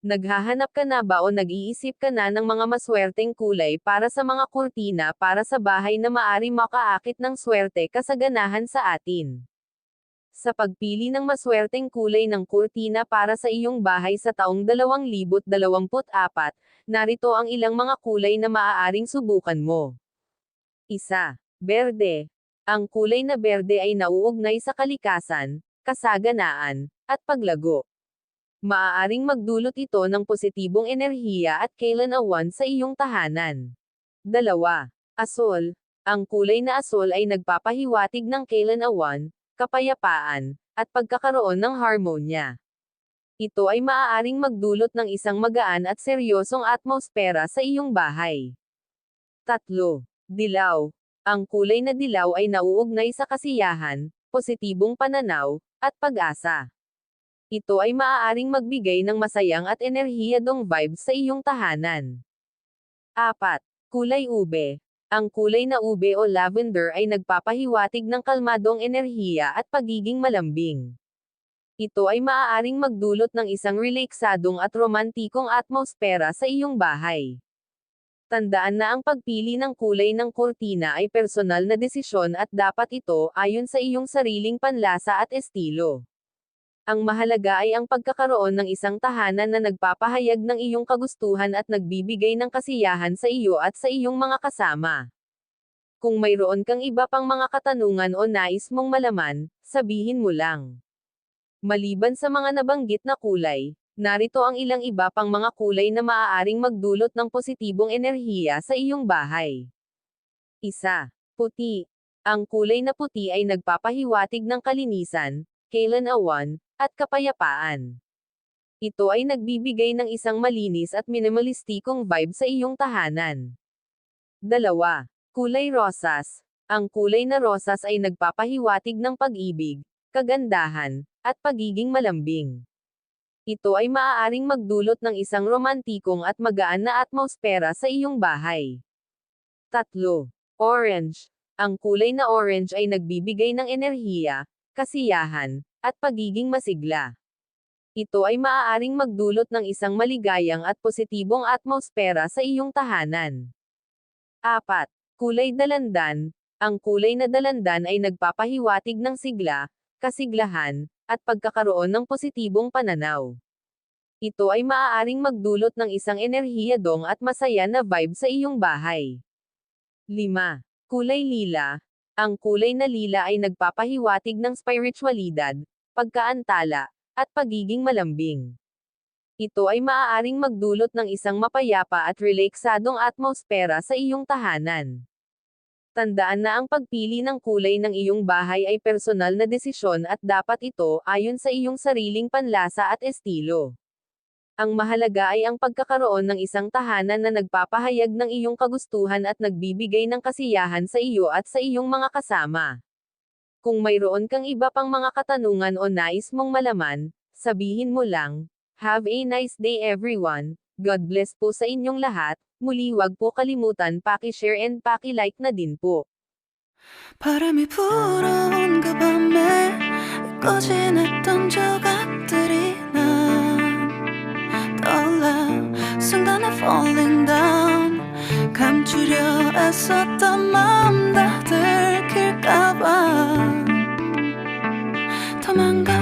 Naghahanap ka na ba o nag-iisip ka na ng mga maswerteng kulay para sa mga kurtina para sa bahay na maari makaakit ng swerte kasaganahan sa atin? Sa pagpili ng maswerteng kulay ng kurtina para sa iyong bahay sa taong 2024, narito ang ilang mga kulay na maaaring subukan mo. Isa. Berde. Ang kulay na berde ay nauugnay sa kalikasan, kasaganaan, at paglago. Maaaring magdulot ito ng positibong enerhiya at kailan-awan sa iyong tahanan. Dalawa. Asol. Ang kulay na asol ay nagpapahiwatig ng kailan-awan, kapayapaan, at pagkakaroon ng harmonya. Ito ay maaaring magdulot ng isang magaan at seryosong atmosfera sa iyong bahay. Tatlo. Dilaw. Ang kulay na dilaw ay nauugnay sa kasiyahan, positibong pananaw, at pag-asa. Ito ay maaaring magbigay ng masayang at enerhiyadong vibes sa iyong tahanan. 4. Kulay ube. Ang kulay na ube o lavender ay nagpapahiwatig ng kalmadong enerhiya at pagiging malambing. Ito ay maaaring magdulot ng isang relaksadong at romantikong atmosfera sa iyong bahay. Tandaan na ang pagpili ng kulay ng kurtina ay personal na desisyon at dapat ito ayon sa iyong sariling panlasa at estilo. Ang mahalaga ay ang pagkakaroon ng isang tahanan na nagpapahayag ng iyong kagustuhan at nagbibigay ng kasiyahan sa iyo at sa iyong mga kasama. Kung mayroon kang iba pang mga katanungan o nais mong malaman, sabihin mo lang. Maliban sa mga nabanggit na kulay, narito ang ilang iba pang mga kulay na maaaring magdulot ng positibong enerhiya sa iyong bahay. Isa. Puti. Ang kulay na puti ay nagpapahiwatig ng kalinisan, kailan-awan, at kapayapaan. Ito ay nagbibigay ng isang malinis at minimalistikong vibe sa iyong tahanan. Dalawa. Kulay rosas. Ang kulay na rosas ay nagpapahiwatig ng pag-ibig, kagandahan, at pagiging malambing. Ito ay maaaring magdulot ng isang romantikong at magaan na atmosfera sa iyong bahay. Tatlo. Orange. Ang kulay na orange ay nagbibigay ng enerhiya, kasiyahan, at pagiging masigla. Ito ay maaaring magdulot ng isang maligayang at positibong atmosfera sa iyong tahanan. 4. Kulay dalandan. Ang kulay na dalandan ay nagpapahiwatig ng sigla, kasiglahan, at pagkakaroon ng positibong pananaw. Ito ay maaaring magdulot ng isang enerhiyadong at masaya na vibe sa iyong bahay. 5. Kulay lila. Ang kulay na lila ay nagpapahiwatig ng spiritualidad, pagkaantala, at pagiging malambing. Ito ay maaaring magdulot ng isang mapayapa at relaksadong atmosfera sa iyong tahanan. Tandaan na ang pagpili ng kulay ng iyong bahay ay personal na desisyon at dapat ito ayon sa iyong sariling panlasa at estilo. Ang mahalaga ay ang pagkakaroon ng isang tahanan na nagpapahayag ng iyong kagustuhan at nagbibigay ng kasiyahan sa iyo at sa iyong mga kasama. Kung mayroon kang iba pang mga katanungan o nais mong malaman, sabihin mo lang. Have a nice day everyone. God bless po sa inyong lahat. Muli wag po kalimutan paki-share and paki-like na din po. 바람이 불어온 그 밤에 꺼진했던 조각 falling down. 감추려 애썼던 마음 다 들킬까봐. 도망가